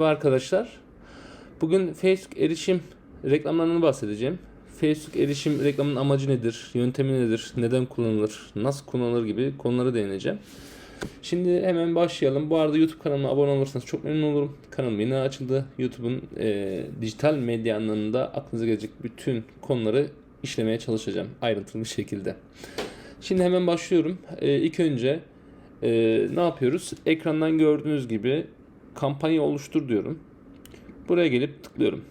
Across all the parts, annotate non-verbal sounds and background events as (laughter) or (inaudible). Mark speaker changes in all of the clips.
Speaker 1: Merhaba arkadaşlar. Bugün Facebook erişim reklamlarından bahsedeceğim. Facebook erişim reklamının amacı nedir, yöntemi nedir, neden kullanılır, nasıl kullanılır gibi konulara değineceğim. Şimdi hemen başlayalım. Bu arada YouTube kanalıma abone olursanız çok memnun olurum. Kanalım yeni açıldı. YouTube'un e, dijital medya alanında aklınıza gelecek bütün konuları işlemeye çalışacağım ayrıntılı bir şekilde. Şimdi hemen başlıyorum. E, ilk önce e, ne yapıyoruz? Ekrandan gördüğünüz gibi kampanya oluştur diyorum. Buraya gelip tıklıyorum.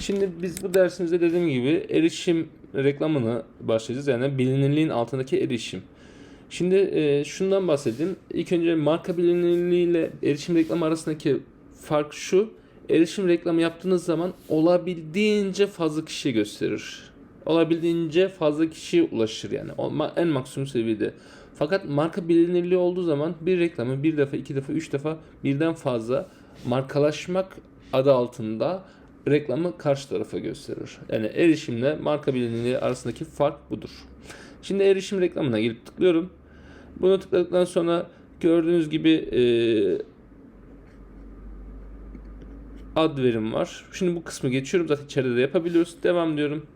Speaker 1: Şimdi biz bu dersimizde dediğim gibi erişim reklamını başlayacağız. Yani bilinirliğin altındaki erişim. Şimdi e, şundan bahsedeyim. İlk önce marka bilinirliği ile erişim reklamı arasındaki fark şu. Erişim reklamı yaptığınız zaman olabildiğince fazla kişiye gösterir. Olabildiğince fazla kişiye ulaşır yani. En maksimum seviyede. Fakat marka bilinirliği olduğu zaman bir reklamı bir defa, iki defa, üç defa birden fazla markalaşmak adı altında reklamı karşı tarafa gösterir. Yani erişimle marka bilinirliği arasındaki fark budur. Şimdi erişim reklamına gelip tıklıyorum. Bunu tıkladıktan sonra gördüğünüz gibi e, ad verim var. Şimdi bu kısmı geçiyorum. Zaten içeride de yapabiliyoruz. Devam diyorum.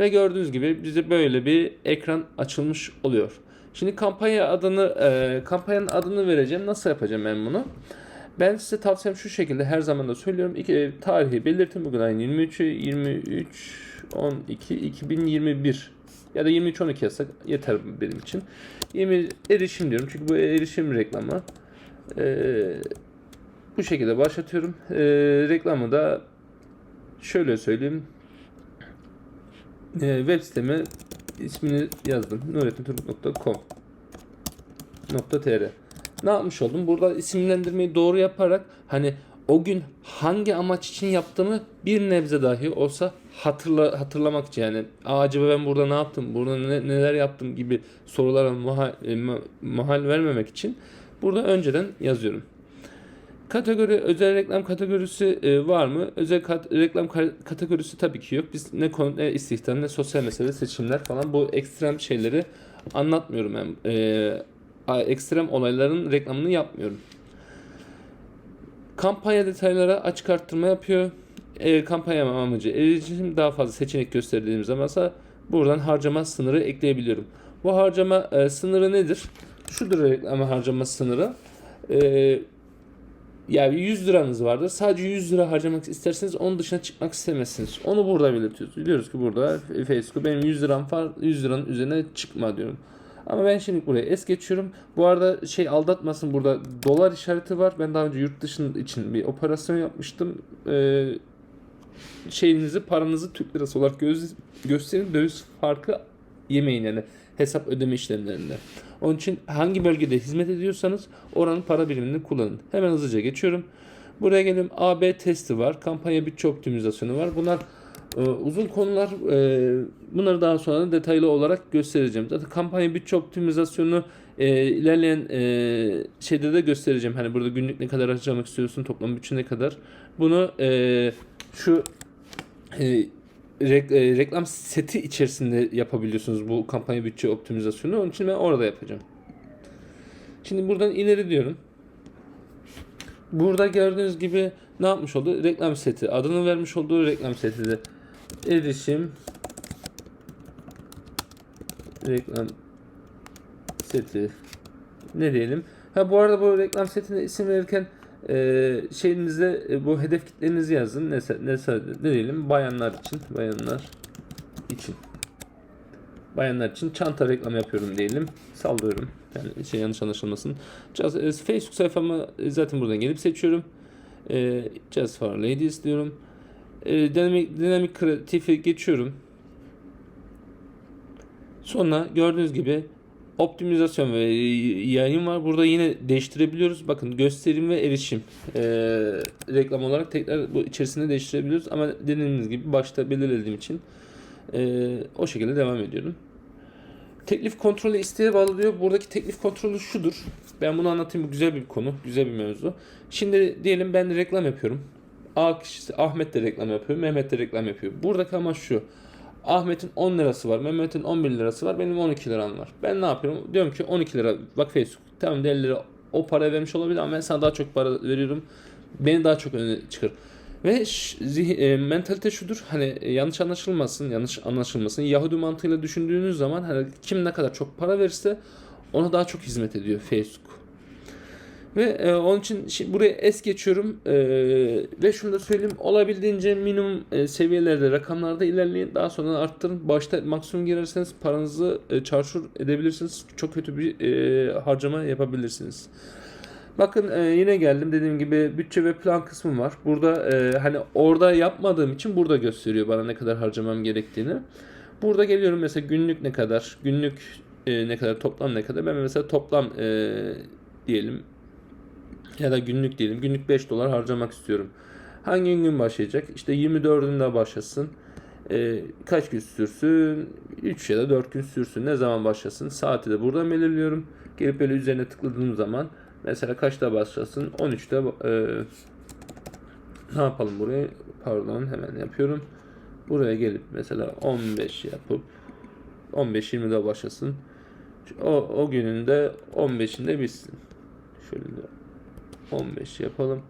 Speaker 1: Ve gördüğünüz gibi bize böyle bir ekran açılmış oluyor. Şimdi kampanya adını e, kampanyanın adını vereceğim. Nasıl yapacağım ben bunu? Ben size tavsiyem şu şekilde her zaman da söylüyorum. İki, e, tarihi belirtin bugün ayın 23'ü 23 12 2021 ya da 23 12 yazsak yeter benim için. 20 erişim diyorum çünkü bu erişim reklamı. Ee, bu şekilde başlatıyorum. Ee, reklamı da şöyle söyleyeyim. Ee, web sitemi ismini yazdım. nurettinturgut.com .tr Ne yapmış oldum? Burada isimlendirmeyi doğru yaparak hani o gün hangi amaç için yaptığımı bir nebze dahi olsa hatırla hatırlamak için yani "Aa, acaba ben burada ne yaptım, burada ne- neler yaptım gibi sorulara e, ma- mahal vermemek için burada önceden yazıyorum. Kategori, özel reklam kategorisi e, var mı? Özel kat- reklam ka- kategorisi tabii ki yok. Biz ne konu, ne istihdam, ne sosyal mesele, seçimler falan bu ekstrem şeyleri anlatmıyorum ben. E, ekstrem olayların reklamını yapmıyorum. Kampanya detaylara açık arttırma yapıyor. E, kampanya amacı erişim daha fazla seçenek gösterdiğimiz zamansa buradan harcama sınırı ekleyebiliyorum. Bu harcama e, sınırı nedir? Şudur reklam harcama sınırı. E, yani 100 liranız vardır. Sadece 100 lira harcamak isterseniz onun dışına çıkmak istemezsiniz. Onu burada belirtiyoruz. Biliyoruz ki burada Facebook benim 100 liram var. 100 liranın üzerine çıkma diyorum. Ama ben şimdi buraya es geçiyorum. Bu arada şey aldatmasın burada dolar işareti var. Ben daha önce yurt dışının için bir operasyon yapmıştım. Ee, şeyinizi paranızı Türk lirası olarak göz, gösterin döviz farkı yemeyin yani hesap ödeme işlemlerinde. Onun için hangi bölgede hizmet ediyorsanız oranın para birimini kullanın. Hemen hızlıca geçiyorum. Buraya gelelim. AB testi var. Kampanya bütçe optimizasyonu var. Bunlar e, uzun konular. E, bunları daha sonra detaylı olarak göstereceğim. Zaten kampanya bütçe optimizasyonu e, ilerleyen e, şeyde de göstereceğim. Hani burada günlük ne kadar harcamak istiyorsun, toplam bütçe ne kadar. Bunu e, şu e, rek- e, reklam seti içerisinde yapabiliyorsunuz bu kampanya bütçe optimizasyonu. Onun için ben orada yapacağım. Şimdi buradan ileri diyorum. Burada gördüğünüz gibi ne yapmış oldu? Reklam seti. Adını vermiş olduğu reklam seti de erişim reklam seti ne diyelim? Ha bu arada bu reklam setine isim verirken e, şeyinizde e, bu hedef kitlenizi yazın. Ne, ne, ne diyelim? Bayanlar için. Bayanlar için. Bayanlar için çanta reklam yapıyorum diyelim. Sallıyorum. Yani şey yanlış anlaşılmasın. Just, e, Facebook sayfamı zaten buradan gelip seçiyorum. E, Just for Ladies diyorum. E, dinamik, dinamik kreatifi geçiyorum. Sonra gördüğünüz gibi optimizasyon ve yayın var. Burada yine değiştirebiliyoruz. Bakın gösterim ve erişim e, reklam olarak tekrar bu içerisinde değiştirebiliyoruz. Ama dediğimiz gibi başta belirlediğim için e, o şekilde devam ediyorum. Teklif kontrolü isteğe bağlı diyor. Buradaki teklif kontrolü şudur. Ben bunu anlatayım. Bu güzel bir konu. Güzel bir mevzu. Şimdi diyelim ben reklam yapıyorum. A kişisi Ahmet de reklam yapıyor. Mehmet de reklam yapıyor. Buradaki amaç şu. Ahmet'in 10 lirası var. Mehmet'in 11 lirası var. Benim 12 liram var. Ben ne yapıyorum? Diyorum ki 12 lira. Bak Facebook. Tamam 50 lira o para vermiş olabilir ama ben sana daha çok para veriyorum. beni daha çok öne çıkar. Ve zih- e, mentalite şudur hani e, yanlış anlaşılmasın yanlış anlaşılmasın Yahudi mantığıyla düşündüğünüz zaman hani kim ne kadar çok para verirse ona daha çok hizmet ediyor Facebook. Ve e, onun için şimdi buraya es geçiyorum E, ve şunu da söyleyeyim olabildiğince minimum e, seviyelerde rakamlarda ilerleyin daha sonra arttırın başta maksimum girerseniz paranızı e, çarçur edebilirsiniz çok kötü bir e, harcama yapabilirsiniz. Bakın e, yine geldim dediğim gibi bütçe ve plan kısmı var. Burada e, hani orada yapmadığım için burada gösteriyor bana ne kadar harcamam gerektiğini. Burada geliyorum mesela günlük ne kadar, günlük e, ne kadar, toplam ne kadar. Ben mesela toplam e, diyelim ya da günlük diyelim. Günlük 5 dolar harcamak istiyorum. Hangi gün başlayacak? İşte 24'ünde başlasın. E, kaç gün sürsün? 3 ya da 4 gün sürsün. Ne zaman başlasın? Saati de buradan belirliyorum. Gelip böyle üzerine tıkladığım zaman mesela kaçta başlasın? 13'te e, ne yapalım buraya? Pardon hemen yapıyorum. Buraya gelip mesela 15 yapıp 15-20'de başlasın. O, o günün de 15'inde bitsin. Şöyle 15 yapalım.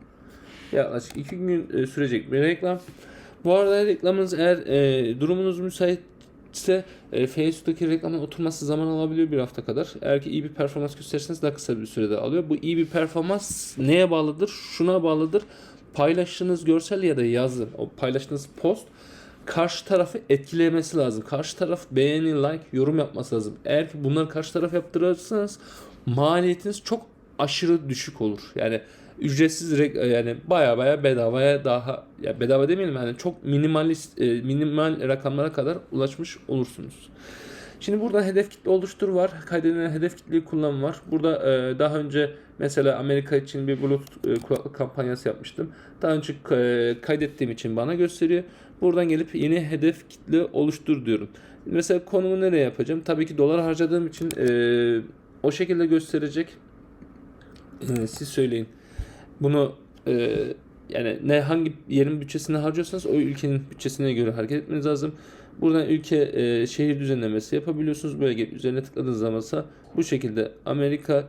Speaker 1: Yaklaşık 2 gün e, sürecek bir reklam. Bu arada reklamınız eğer e, durumunuz müsaitse e, Facebook'taki reklamın oturması zaman alabiliyor bir hafta kadar. Eğer ki iyi bir performans gösterirseniz daha kısa bir sürede alıyor. Bu iyi bir performans neye bağlıdır? Şuna bağlıdır. Paylaştığınız görsel ya da yazı, o paylaştığınız post karşı tarafı etkilemesi lazım. Karşı taraf beğeni, like, yorum yapması lazım. Eğer ki bunları karşı taraf yaptırırsanız maliyetiniz çok aşırı düşük olur. Yani ücretsiz rek- yani baya baya bedavaya daha ya bedava demeyelim yani çok minimalist e, minimal rakamlara kadar ulaşmış olursunuz. Şimdi burada hedef kitle oluştur var. Kaydedilen hedef kitleyi kullan var. Burada e, daha önce mesela Amerika için bir Bluetooth e, kampanyası yapmıştım. Daha önce e, kaydettiğim için bana gösteriyor. Buradan gelip yeni hedef kitle oluştur diyorum. Mesela konumu nereye yapacağım? Tabii ki dolar harcadığım için e, o şekilde gösterecek. E, siz söyleyin. Bunu e, yani ne hangi yerin bütçesini harcıyorsanız o ülkenin bütçesine göre hareket etmeniz lazım. Buradan ülke e, şehir düzenlemesi yapabiliyorsunuz. Böyle gelip üzerine tıkladığınız zamansa bu şekilde Amerika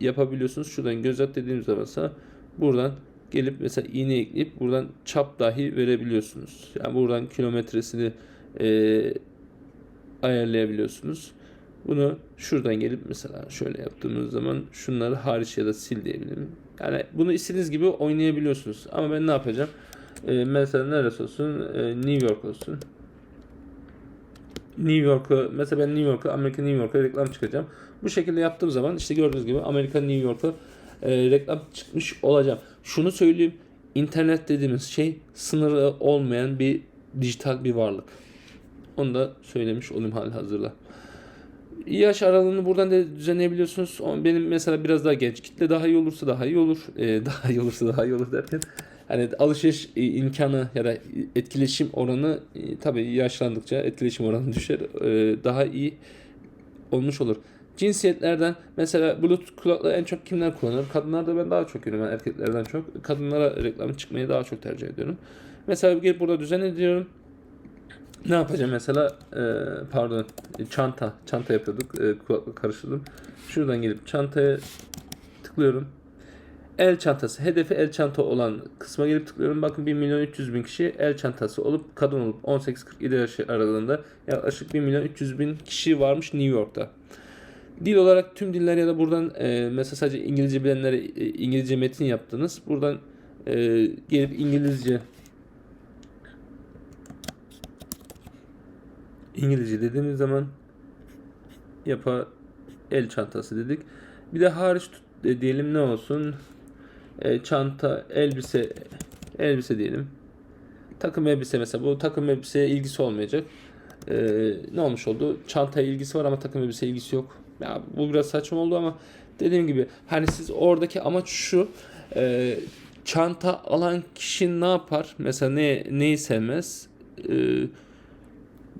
Speaker 1: yapabiliyorsunuz. Şuradan göz at dediğimiz zamansa buradan gelip mesela iğne ekleyip buradan çap dahi verebiliyorsunuz. Yani buradan kilometresini e, ayarlayabiliyorsunuz. Bunu şuradan gelip mesela şöyle yaptığımız zaman şunları hariç ya da sil diyebilirim. Yani bunu istediğiniz gibi oynayabiliyorsunuz. Ama ben ne yapacağım? E, mesela neresi olsun? E, New York olsun. New York'u mesela ben New York'a Amerika New York'a reklam çıkacağım. Bu şekilde yaptığım zaman işte gördüğünüz gibi Amerika New York'a e, reklam çıkmış olacağım. Şunu söyleyeyim. internet dediğimiz şey sınırı olmayan bir dijital bir varlık. Onu da söylemiş olayım hali hazırda. Yaş aralığını buradan da düzenleyebiliyorsunuz. Benim mesela biraz daha genç kitle daha iyi olursa daha iyi olur. E, (laughs) daha iyi olursa daha iyi olur derken hani alışveriş e, imkanı ya da etkileşim oranı e, tabii yaşlandıkça etkileşim oranı (laughs) düşer. E, daha iyi olmuş olur. Cinsiyetlerden mesela Bluetooth kulaklığı en çok kimler kullanır? Kadınlarda ben daha çok görüyorum erkeklerden çok. Kadınlara reklam çıkmayı daha çok tercih ediyorum. Mesela gelip burada düzen ediyorum. Ne yapacağım mesela e, pardon çanta çanta yapıyorduk e, kulaklık karıştırdım. Şuradan gelip çantaya tıklıyorum. El çantası hedefi el çanta olan kısma gelip tıklıyorum. Bakın 1 milyon 300 bin kişi el çantası olup kadın olup 18-47 yaş aralığında yaklaşık 1 milyon 300 bin kişi varmış New York'ta. Dil olarak tüm diller ya da buradan e, mesela sadece İngilizce bilenlere e, İngilizce metin yaptınız. Buradan e, gelip İngilizce İngilizce dediğimiz zaman yapa el çantası dedik. Bir de hariç diyelim ne olsun? E, çanta, elbise, elbise diyelim. Takım elbise mesela bu takım elbiseye ilgisi olmayacak. E, ne olmuş oldu? Çantaya ilgisi var ama takım elbise ilgisi yok. Ya bu biraz saçma oldu ama dediğim gibi hani siz oradaki amaç şu e, çanta alan kişi ne yapar? Mesela ne neyi sevmez? E,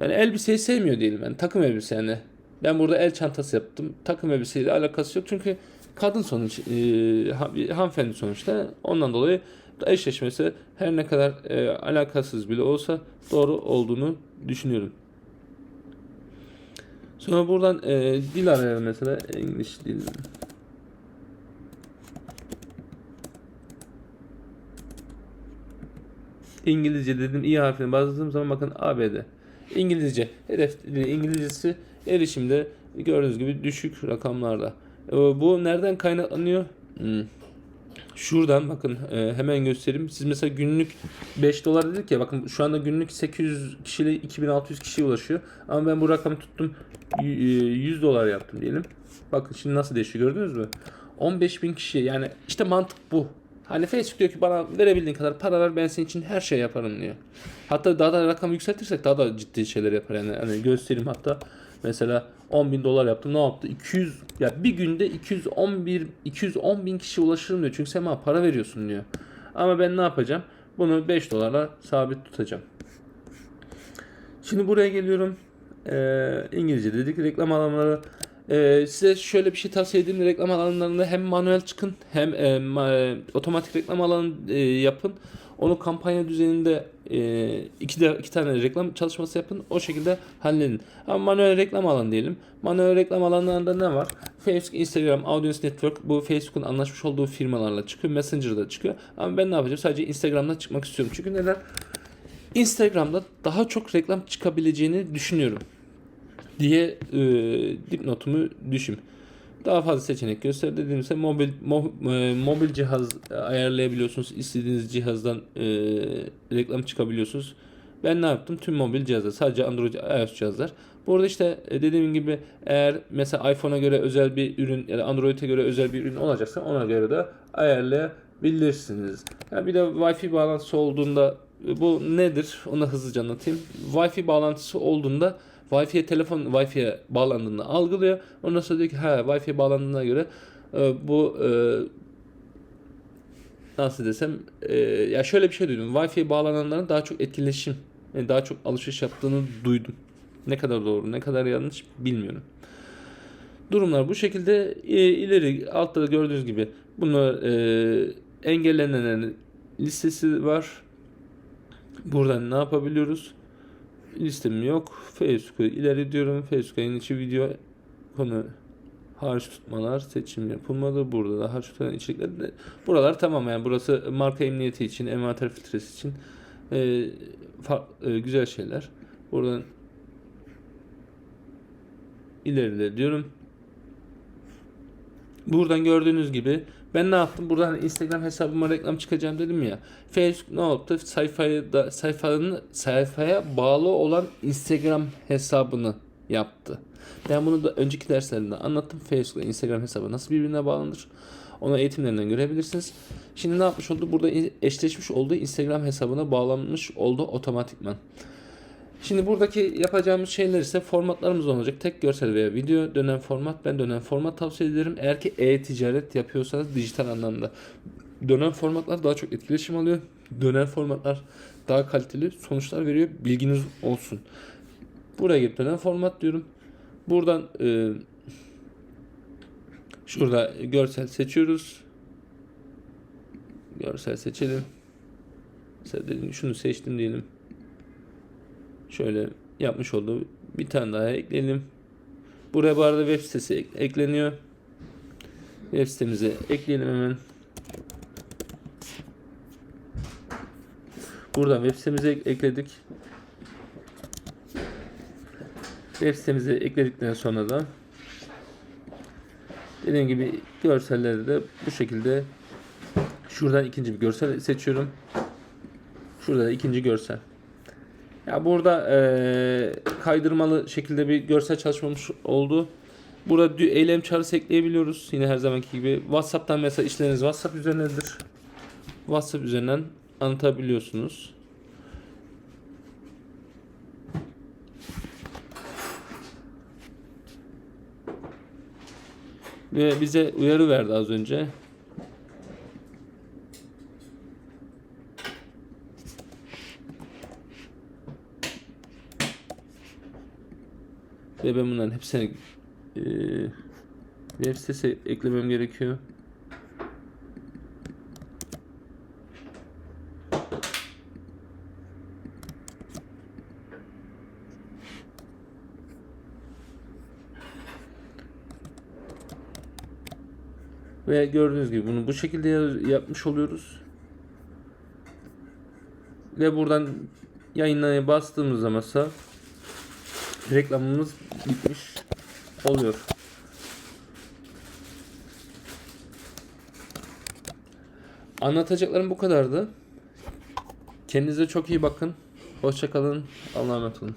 Speaker 1: ben elbiseyi sevmiyor değilim ben. Takım elbise yani. Ben burada el çantası yaptım. Takım elbiseyle alakası yok. Çünkü kadın sonuç, e, hanımefendi sonuçta. Ondan dolayı eşleşmesi her ne kadar e, alakasız bile olsa doğru olduğunu düşünüyorum. Sonra buradan e, dil arayalım mesela. English dil. İngilizce dedim i harfine bastığım zaman bakın ABD. İngilizce. Hedef İngilizcesi erişimde gördüğünüz gibi düşük rakamlarda. E, Bu nereden kaynaklanıyor? Hmm. Şuradan bakın e, hemen göstereyim. Siz mesela günlük 5 dolar dedik ya bakın şu anda günlük 800 kişiyle 2600 kişiye ulaşıyor. Ama ben bu rakamı tuttum y- e, 100 dolar yaptım diyelim. Bakın şimdi nasıl değişiyor gördünüz mü? 15 bin kişi yani işte mantık bu. Hani Facebook diyor ki bana verebildiğin kadar para ver ben senin için her şey yaparım diyor. Hatta daha da rakamı yükseltirsek daha da ciddi şeyler yapar yani. Hani göstereyim hatta mesela 10 bin dolar yaptım ne yaptı? 200 ya bir günde 211 210 bin kişi ulaşırım diyor. Çünkü sen bana para veriyorsun diyor. Ama ben ne yapacağım? Bunu 5 dolarla sabit tutacağım. Şimdi buraya geliyorum. Ee, İngilizce dedik reklam alanları. Ee, size şöyle bir şey tavsiye edeyim. Reklam alanlarında hem manuel çıkın hem e, ma- otomatik reklam alanı e, yapın. Onu kampanya düzeninde e, iki, de, iki tane reklam çalışması yapın. O şekilde halledin. Ama manuel reklam alanı diyelim. Manuel reklam alanlarında ne var? Facebook, Instagram, Audience Network bu Facebook'un anlaşmış olduğu firmalarla çıkıyor. Messenger'da çıkıyor. Ama ben ne yapacağım? Sadece Instagram'da çıkmak istiyorum. Çünkü neden? Instagram'da daha çok reklam çıkabileceğini düşünüyorum diye e, dipnotumu düşün. Daha fazla seçenek göster dediğimizde mobil mo- e, mobil cihaz ayarlayabiliyorsunuz. İstediğiniz cihazdan e, reklam çıkabiliyorsunuz. Ben ne yaptım? Tüm mobil cihazlar. Sadece Android iOS cihazlar. Burada işte e, dediğim gibi eğer mesela iPhone'a göre özel bir ürün ya da Android'e göre özel bir ürün olacaksa ona göre de ayarlayabilirsiniz. Yani bir de Wi-Fi bağlantısı olduğunda e, bu nedir? Onu hızlıca anlatayım. Wi-Fi bağlantısı olduğunda Wi-Fi'ye telefon Wi-Fi'ye bağlandığında algılıyor. Ondan sonra diyor ki ha Wi-Fi'ye bağlandığına göre e, bu e, nasıl desem e, ya şöyle bir şey duydum. Wi-Fi'ye bağlananların daha çok etkileşim, yani daha çok alışveriş yaptığını duydum. Ne kadar doğru, ne kadar yanlış bilmiyorum. Durumlar bu şekilde e, ileri altta da gördüğünüz gibi bunlar e, engellenenlerin listesi var. Buradan ne yapabiliyoruz? Listem yok. Facebook'u ileri diyorum. Facebook'a yeni içi video konu harç tutmalar seçim yapılmadı. Burada da harç tutan içerikler. de- Buralar tamam yani burası marka emniyeti için, envanter filtresi için e, fa- e, güzel şeyler. Buradan ileride diyorum. Buradan gördüğünüz gibi ben ne yaptım? Buradan hani Instagram hesabıma reklam çıkacağım dedim ya. Facebook ne yaptı? Sayfayı da sayfanın sayfaya bağlı olan Instagram hesabını yaptı. Ben bunu da önceki derslerimde anlattım. Facebook ile Instagram hesabı nasıl birbirine bağlanır? Onu eğitimlerinden görebilirsiniz. Şimdi ne yapmış oldu? Burada eşleşmiş olduğu Instagram hesabına bağlanmış oldu otomatikman. Şimdi buradaki yapacağımız şeyler ise formatlarımız olacak. Tek görsel veya video dönen format. Ben dönen format tavsiye ederim. Eğer ki e-ticaret yapıyorsanız dijital anlamda. Dönen formatlar daha çok etkileşim alıyor. Dönen formatlar daha kaliteli sonuçlar veriyor. Bilginiz olsun. Buraya gelip dönen format diyorum. Buradan e, şurada görsel seçiyoruz. Görsel seçelim. Mesela şunu seçtim diyelim. Şöyle yapmış olduğu bir tane daha ekleyelim. Buraya bu arada web sitesi ek- ekleniyor. Web sitemize ekleyelim hemen. Buradan web sitemize ek- ekledik. Web sitemize ekledikten sonra da dediğim gibi görselleri de bu şekilde şuradan ikinci bir görsel seçiyorum. Şurada da ikinci görsel. Ya burada eee, kaydırmalı şekilde bir görsel çalışmamış oldu. Burada eylem çağrısı ekleyebiliyoruz. Yine her zamanki gibi. WhatsApp'tan mesela işleriniz WhatsApp üzerindedir. WhatsApp üzerinden anlatabiliyorsunuz. Ve bize uyarı verdi az önce. Ve ben bunların hepsini eee web sitesi eklemem gerekiyor. Ve gördüğünüz gibi bunu bu şekilde ya- yapmış oluyoruz. ve buradan yayınlamaya bastığımız zaman ise reklamımız bitmiş oluyor. Anlatacaklarım bu kadardı. Kendinize çok iyi bakın. Hoşçakalın. Allah'a emanet olun.